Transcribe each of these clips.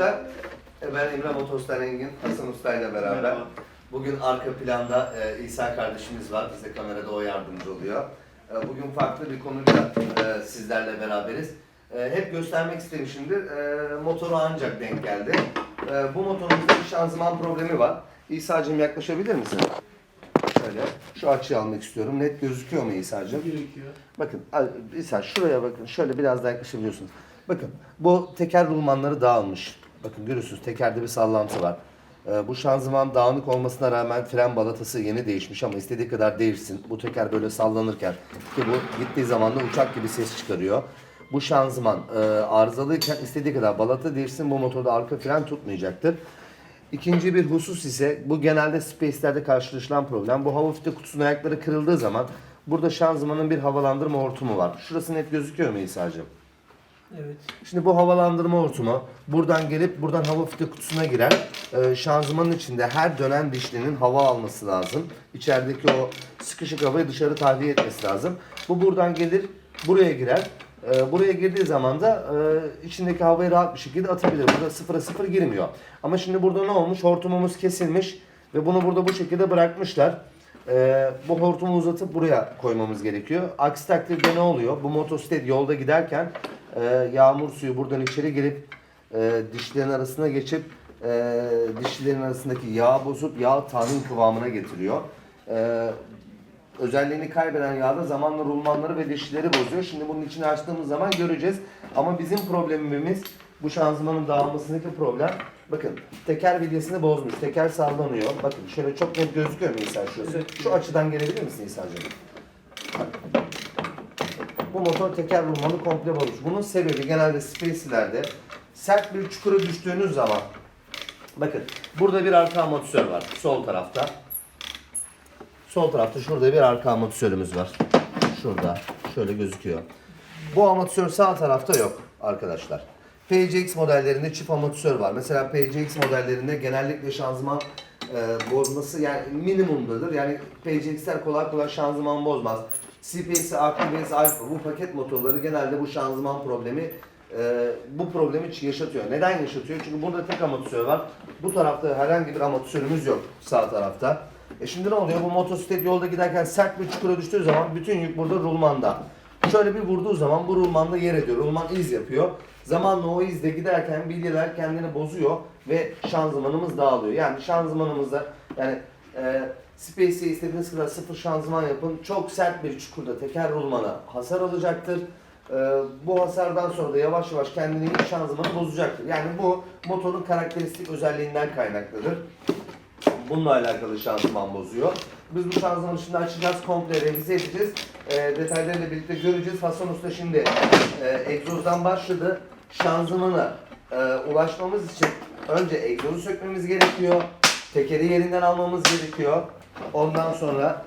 arkadaşlar. E, Ben Emre Motos'tan Engin, Hasan Usta ile beraber. Merhaba. Bugün arka planda e, İsa kardeşimiz var. Bize kamerada o yardımcı oluyor. E, bugün farklı bir konuyla e, sizlerle beraberiz. E, hep göstermek istemişimdir. E, motoru ancak denk geldi. E, bu motorumuzda bir şanzıman problemi var. İsa'cığım yaklaşabilir misin? Şöyle. Şu açıyı almak istiyorum. Net gözüküyor mu İsa'cığım? gerekiyor. Bakın İsa şuraya bakın. Şöyle biraz daha yaklaşabiliyorsunuz. Bakın bu teker rulmanları dağılmış. Bakın görüyorsunuz tekerde bir sallantı var. Ee, bu şanzıman dağınık olmasına rağmen fren balatası yeni değişmiş ama istediği kadar değişsin. Bu teker böyle sallanırken ki bu gittiği zaman da uçak gibi ses çıkarıyor. Bu şanzıman e, arızalıyken istediği kadar balata değişsin bu motorda arka fren tutmayacaktır. İkinci bir husus ise bu genelde Space'lerde karşılaşılan problem. Bu hava filtre kutusunun ayakları kırıldığı zaman burada şanzımanın bir havalandırma hortumu var. Şurası net gözüküyor mu İsa'cığım? Evet. Şimdi bu havalandırma hortumu buradan gelip buradan hava filtre kutusuna girer. Ee, şanzımanın içinde her dönen dişlinin hava alması lazım. İçerideki o sıkışık havayı dışarı tahliye etmesi lazım. Bu buradan gelir buraya girer. Ee, buraya girdiği zaman da e, içindeki havayı rahat bir şekilde atabilir. Burada sıfıra sıfır girmiyor. Ama şimdi burada ne olmuş? Hortumumuz kesilmiş ve bunu burada bu şekilde bırakmışlar. Ee, bu hortumu uzatıp buraya koymamız gerekiyor. Aksi takdirde ne oluyor? Bu motosiklet yolda giderken e, yağmur suyu buradan içeri girip e, dişlerin arasına geçip e, dişlerin arasındaki yağ bozup yağ tahin kıvamına getiriyor. E, özelliğini kaybeden yağda zamanla rulmanları ve dişleri bozuyor. Şimdi bunun içini açtığımız zaman göreceğiz. Ama bizim problemimiz bu şanzımanın dağılmasındaki problem. Bakın teker bilyesini bozmuş. Teker sallanıyor. Bakın şöyle çok net gözüküyor mu İsa şurası? Şu açıdan gelebilir misin İsa'cığım? Bu motor teker rulmanı komple bozmuş. Bunun sebebi genelde Space'lerde sert bir çukura düştüğünüz zaman bakın burada bir arka amortisör var sol tarafta. Sol tarafta şurada bir arka amortisörümüz var. Şurada şöyle gözüküyor. Bu amortisör sağ tarafta yok arkadaşlar. PCX modellerinde çift amortisör var. Mesela PCX modellerinde genellikle şanzıman e, bozması yani minimumdadır. Yani PCX'ler kolay kolay şanzıman bozmaz. CPX, AKBS, Alfa bu paket motorları genelde bu şanzıman problemi e, bu problemi yaşatıyor. Neden yaşatıyor? Çünkü burada tek amortisör var. Bu tarafta herhangi bir amortisörümüz yok sağ tarafta. E şimdi ne oluyor? Bu motosiklet yolda giderken sert bir çukura düştüğü zaman bütün yük burada rulmanda. Şöyle bir vurduğu zaman bu rulmanda yer ediyor. Rulman iz yapıyor. Zamanla o izde giderken bilyeler kendini bozuyor ve şanzımanımız dağılıyor. Yani şanzımanımızda yani e, Space'e istediğiniz kadar sıfır şanzıman yapın. Çok sert bir çukurda teker rulmana hasar alacaktır. E, bu hasardan sonra da yavaş yavaş kendini ilk şanzımanı bozacaktır. Yani bu motorun karakteristik özelliğinden kaynaklıdır. Bununla alakalı şanzıman bozuyor. Biz bu şanzımanı şimdi açacağız, komple revize edeceğiz. E, detaylarıyla birlikte göreceğiz. Hasan Usta şimdi e, egzozdan başladı. Şanzımana e, ulaşmamız için önce egzozu sökmemiz gerekiyor. Tekeri yerinden almamız gerekiyor. Ondan sonra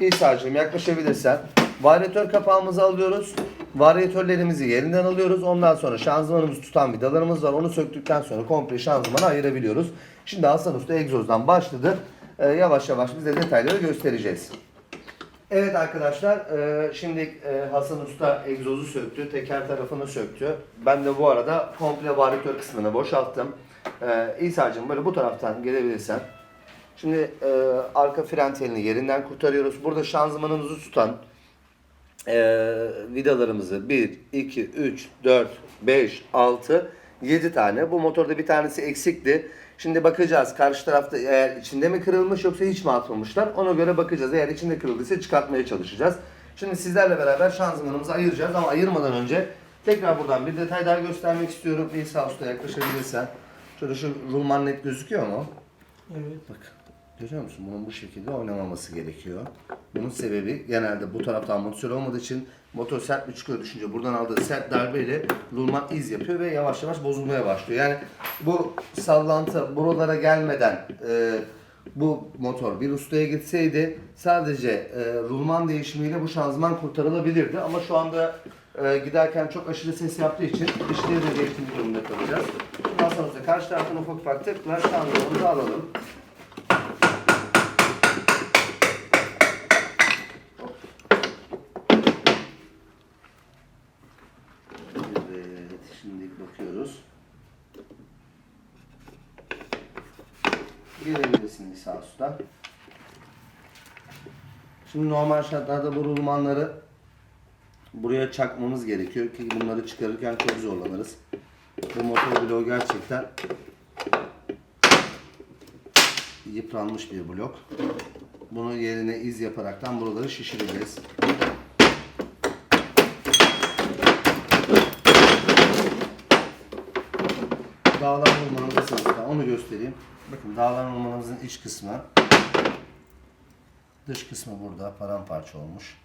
İsa'cığım yaklaşabilirsen varyatör kapağımızı alıyoruz. Varyatörlerimizi yerinden alıyoruz. Ondan sonra şanzımanımızı tutan vidalarımız var. Onu söktükten sonra komple şanzımanı ayırabiliyoruz. Şimdi Hasan Usta egzozdan başladı. Ee, yavaş yavaş bize detayları göstereceğiz. Evet arkadaşlar, e, şimdi e, Hasan Usta egzozu söktü, teker tarafını söktü. Ben de bu arada komple varyatör kısmını boşalttım. E, İsa'cığım böyle bu taraftan gelebilirsen. Şimdi e, arka fren telini yerinden kurtarıyoruz. Burada şanzımanımızı tutan e, vidalarımızı 1, 2, 3, 4, 5, 6, 7 tane. Bu motorda bir tanesi eksikti. Şimdi bakacağız karşı tarafta eğer içinde mi kırılmış yoksa hiç mi atmamışlar ona göre bakacağız. Eğer içinde kırıldıysa çıkartmaya çalışacağız. Şimdi sizlerle beraber şanzımanımızı ayıracağız ama ayırmadan önce tekrar buradan bir detay daha göstermek istiyorum. İsa Usta yaklaşabilirsen. Şöyle şu rulman net gözüküyor mu? Evet. Bak görüyor musun? Bunun bu şekilde oynamaması gerekiyor. Bunun sebebi genelde bu tarafta amortisör olmadığı için motor sert bir çukura düşünce buradan aldığı sert darbeyle rulman iz yapıyor ve yavaş yavaş bozulmaya başlıyor. Yani bu sallantı buralara gelmeden e, bu motor bir ustaya gitseydi sadece e, rulman değişimiyle bu şanzıman kurtarılabilirdi. Ama şu anda ee, giderken çok aşırı ses yaptığı için dişleri de değiştirmek durumunda kalacağız. Masamızı da karşı taraftan ufak ufak tıkla şanlımızı alalım. Şimdi bakıyoruz. Gelebilirsiniz sağ. Şimdi normal şartlarda bu rulmanları buraya çakmamız gerekiyor ki bunları çıkarırken çok zorlanırız. Bu motor bloğu gerçekten yıpranmış bir blok. Bunu yerine iz yaparaktan buraları şişireceğiz. Dağlar ormanı nasıl onu göstereyim. Bakın dağlar ormanımızın iç kısmı. Dış kısmı burada paramparça olmuş.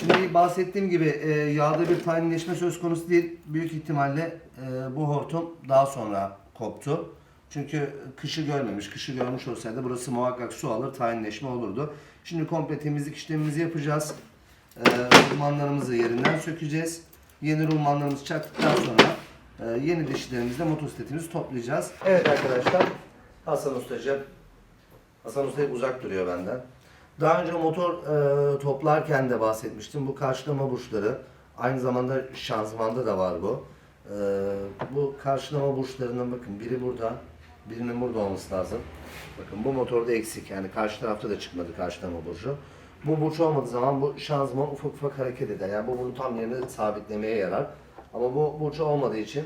Şimdi bahsettiğim gibi e, yağda bir tayinleşme söz konusu değil. Büyük ihtimalle e, bu hortum daha sonra koptu. Çünkü kışı görmemiş. Kışı görmüş olsaydı burası muhakkak su alır, tayinleşme olurdu. Şimdi komple temizlik işlemimizi yapacağız. E, rulmanlarımızı yerinden sökeceğiz. Yeni rulmanlarımızı çaktıktan sonra e, yeni dişlerimizle motosikletimizi toplayacağız. Evet arkadaşlar. Hasan Ustacığım. Hasan Usta uzak duruyor benden. Daha önce motor e, toplarken de bahsetmiştim. Bu karşılama burçları. Aynı zamanda şanzımanda da var bu. E, bu karşılama burçlarının bakın biri burada, birinin burada olması lazım. Bakın bu motorda eksik. Yani karşı tarafta da çıkmadı karşılama burcu. Bu burç olmadığı zaman bu şanzıman ufak ufak hareket eder. Yani bu bunu tam yerine sabitlemeye yarar. Ama bu burç olmadığı için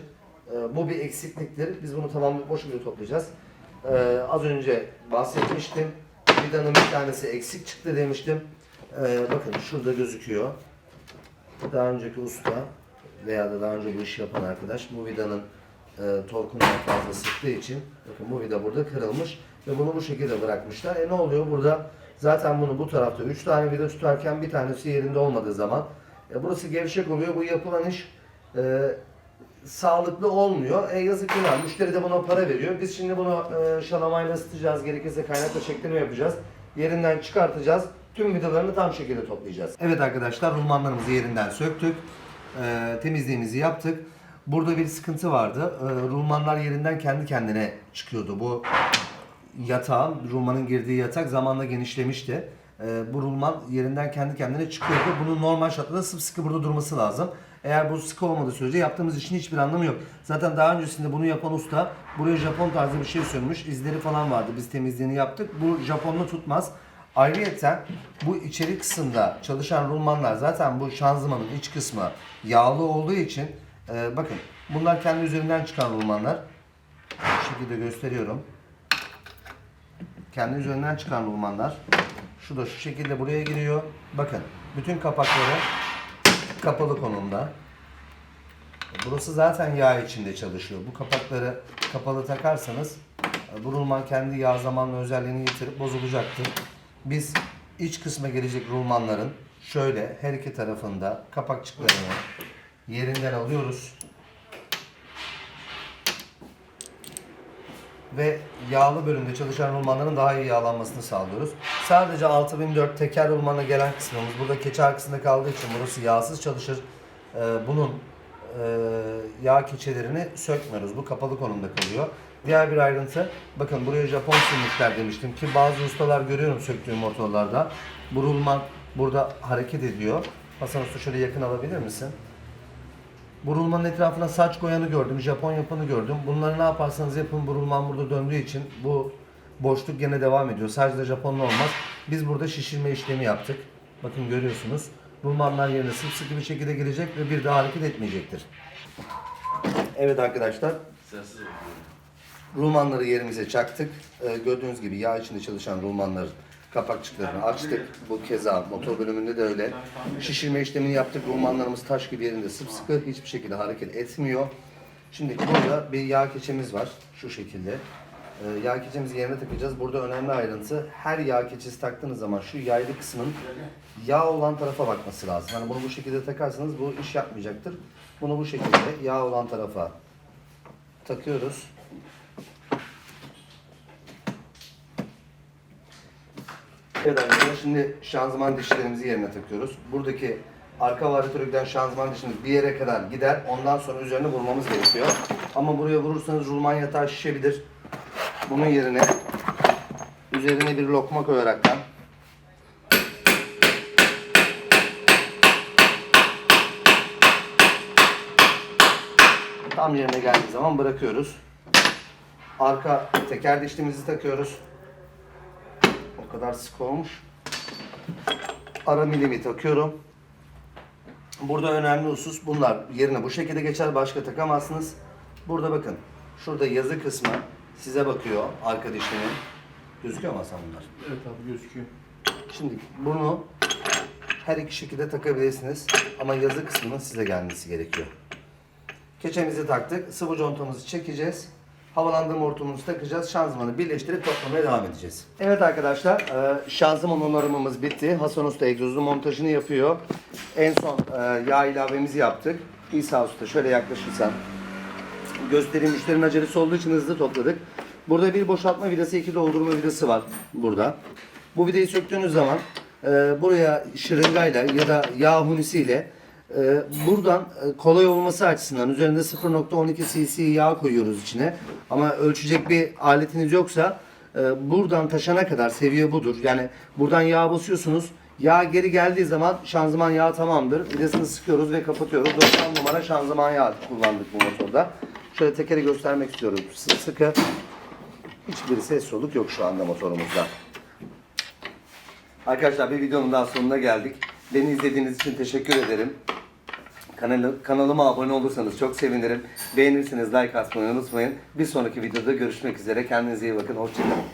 e, bu bir eksikliktir. Biz bunu tamamlayıp o şekilde toplayacağız. E, az önce bahsetmiştim. Vidanın bir tanesi eksik çıktı demiştim. E, bakın şurada gözüküyor. Daha önceki usta veya da daha önce bu işi yapan arkadaş bu vidanın e, torkundan fazla sıktığı için bakın bu vida burada kırılmış ve bunu bu şekilde bırakmışlar. E ne oluyor burada? Zaten bunu bu tarafta 3 tane vida tutarken bir tanesi yerinde olmadığı zaman e, burası gevşek oluyor. Bu yapılan iş e, sağlıklı olmuyor. E yazık günah. Müşteri de buna para veriyor. Biz şimdi bunu e, şalamayla ısıtacağız. Gerekirse kaynakla çektirme yapacağız. Yerinden çıkartacağız. Tüm vidalarını tam şekilde toplayacağız. Evet arkadaşlar rulmanlarımızı yerinden söktük. E, temizliğimizi yaptık. Burada bir sıkıntı vardı. E, rulmanlar yerinden kendi kendine çıkıyordu. Bu yatağın, rulmanın girdiği yatak zamanla genişlemişti. Ee, bu rulman yerinden kendi kendine çıkıyordu. Bunun normal şartlarda sıkı burada durması lazım. Eğer bu sıkı olmadığı sürece yaptığımız işin hiçbir anlamı yok. Zaten daha öncesinde bunu yapan usta buraya Japon tarzı bir şey sürmüş. İzleri falan vardı. Biz temizliğini yaptık. Bu Japonlu tutmaz. Ayrıyeten bu içeri kısımda çalışan rulmanlar zaten bu şanzımanın iç kısmı yağlı olduğu için e, bakın bunlar kendi üzerinden çıkan rulmanlar. Bu şekilde gösteriyorum kendi üzerinden çıkan rulmanlar. Şu da şu şekilde buraya giriyor. Bakın bütün kapakları kapalı konumda. Burası zaten yağ içinde çalışıyor. Bu kapakları kapalı takarsanız bu rulman kendi yağ zamanlı özelliğini yitirip bozulacaktır. Biz iç kısma gelecek rulmanların şöyle her iki tarafında kapakçıklarını yerinden alıyoruz. ve yağlı bölümde çalışan rulmanların daha iyi yağlanmasını sağlıyoruz. Sadece 6004 teker rulmana gelen kısmımız burada keçi arkasında kaldığı için burası yağsız çalışır. Ee, bunun e, yağ keçelerini sökmüyoruz. Bu kapalı konumda kalıyor. Diğer bir ayrıntı, bakın buraya Japon sürmüşler demiştim ki bazı ustalar görüyorum söktüğüm motorlarda. Bu rulman burada hareket ediyor. Hasan Usta şöyle yakın alabilir misin? Bu rulmanın etrafına saç koyanı gördüm, Japon yapanı gördüm. Bunları ne yaparsanız yapın bu rulman burada döndüğü için bu boşluk gene devam ediyor. Sadece de Japonla olmaz. Biz burada şişirme işlemi yaptık. Bakın görüyorsunuz. Rulmanlar yerine sıkı bir şekilde gelecek ve bir daha hareket etmeyecektir. Evet arkadaşlar. Rulmanları yerimize çaktık. Ee, gördüğünüz gibi yağ içinde çalışan rulmanların kapakçıklarını açtık. Bu keza motor bölümünde de öyle. Şişirme işlemini yaptık. Rulmanlarımız taş gibi yerinde sımsıkı. Hiçbir şekilde hareket etmiyor. Şimdi burada bir yağ keçemiz var. Şu şekilde. Ee, yağ keçemizi yerine takacağız. Burada önemli ayrıntı. Her yağ keçesi taktığınız zaman şu yaylı kısmın yağ olan tarafa bakması lazım. Yani bunu bu şekilde takarsanız bu iş yapmayacaktır. Bunu bu şekilde yağ olan tarafa takıyoruz. Evet arkadaşlar şimdi şanzıman dişlerimizi yerine takıyoruz. Buradaki arka varyatöre giden şanzıman dişimiz bir yere kadar gider. Ondan sonra üzerine vurmamız gerekiyor. Ama buraya vurursanız rulman yatağı şişebilir. Bunun yerine üzerine bir lokma koyaraktan tam yerine geldiği zaman bırakıyoruz. arka teker dişlimizi takıyoruz. O kadar sık olmuş. Ara milimi takıyorum. Burada önemli husus bunlar. Yerine bu şekilde geçer başka takamazsınız. Burada bakın. Şurada yazı kısmı size bakıyor arka. Gözüküyor mu Hasan bunlar? Evet abi gözüküyor. Şimdi bunu her iki şekilde takabilirsiniz ama yazı kısmının size gelmesi gerekiyor. Keçemizi taktık. Sıvı contamızı çekeceğiz. Havalandırma hortumumuzu takacağız. Şanzımanı birleştirip toplamaya devam edeceğiz. Evet arkadaşlar, e, şanzıman onarımımız bitti. Hasan Usta egzozu montajını yapıyor. En son e, yağ ilavemizi yaptık. İsa Usta şöyle yaklaşırsan. Göstereyim müşterinin acelesi olduğu için hızlı topladık. Burada bir boşaltma vidası, iki doldurma vidası var burada. Bu vidayı söktüğünüz zaman e, buraya şırıngayla ya da yağ hunisiyle e, buradan e, kolay olması açısından üzerinde 0.12 cc yağ koyuyoruz içine. Ama ölçecek bir aletiniz yoksa e, buradan taşana kadar seviye budur. Yani buradan yağ basıyorsunuz. Yağ geri geldiği zaman şanzıman yağı tamamdır. Vidasını sıkıyoruz ve kapatıyoruz. 90 numara şanzıman yağı kullandık bu motorda. Şöyle tekeri göstermek istiyorum. Sıkı sıkı. Hiçbir ses soluk yok şu anda motorumuzda. Arkadaşlar bir videonun daha sonuna geldik. Beni izlediğiniz için teşekkür ederim. Kanalı, kanalıma abone olursanız çok sevinirim. Beğenirseniz like atmayı unutmayın. Bir sonraki videoda görüşmek üzere. Kendinize iyi bakın. Hoşçakalın.